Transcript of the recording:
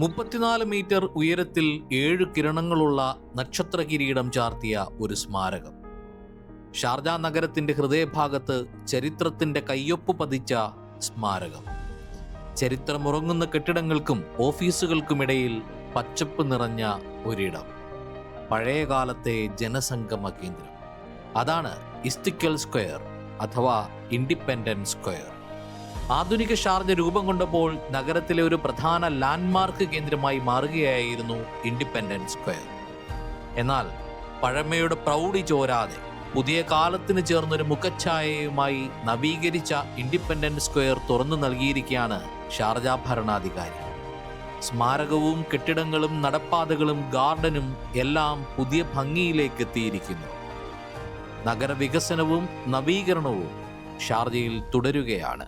മുപ്പത്തിനാല് മീറ്റർ ഉയരത്തിൽ ഏഴ് കിരണങ്ങളുള്ള നക്ഷത്ര കിരീടം ചാർത്തിയ ഒരു സ്മാരകം. ഷാർജ നഗരത്തിന്റെ ഹൃദയഭാഗത്ത് ചരിത്രത്തിന്റെ കയ്യൊപ്പ് പതിച്ച സ്മാരകം. ചരിത്രമുറങ്ങുന്ന കെട്ടിടങ്ങൾക്കും ഓഫീസുകൾക്കുമിടയിൽ പച്ചപ്പ് നിറഞ്ഞ ഒരിടം. പഴയകാലത്തെ ജനസംഗമ കേന്ദ്രം. അതാണ് ഇസ്തിക്കൽ സ്ക്വയർ അഥവാ ഇൻഡിപെൻഡൻസ് സ്ക്വയർ. ആധുനിക ഷാർജ രൂപം കൊണ്ടപ്പോൾ നഗരത്തിലെ ഒരു പ്രധാന ലാൻഡ്മാർക്ക് കേന്ദ്രമായി മാറുകയായിരുന്നു ഇൻഡിപെൻഡൻസ് സ്ക്വയർ. എന്നാൽ പഴമയുടെ പ്രൗഢി ചോരാതെ പുതിയ കാലത്തിന് ചേർന്നൊരു മുഖഛായയുമായി നവീകരിച്ച ഇൻഡിപെൻഡൻസ് സ്ക്വയർ തുറന്നു നൽകിയിരിക്കുകയാണ് ഷാർജ ഭരണാധികാരി. സ്മാരകവും കെട്ടിടങ്ങളും നടപ്പാതകളും ഗാർഡനും എല്ലാം പുതിയ ഭംഗിയിലേക്ക് എത്തിയിരിക്കുന്നു നഗരവികസനവും നവീകരണവും ഷാർജയിൽ തുടരുകയാണ്.